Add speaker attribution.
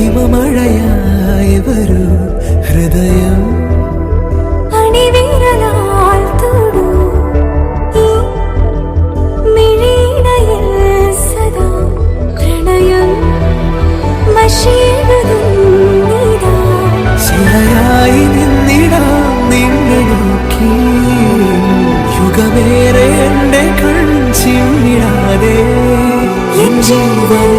Speaker 1: ഹിമമഴയായി വരൂ ഹൃദയം. സുരയായി കൺ ചിന്നിടാതെ ജീവൻ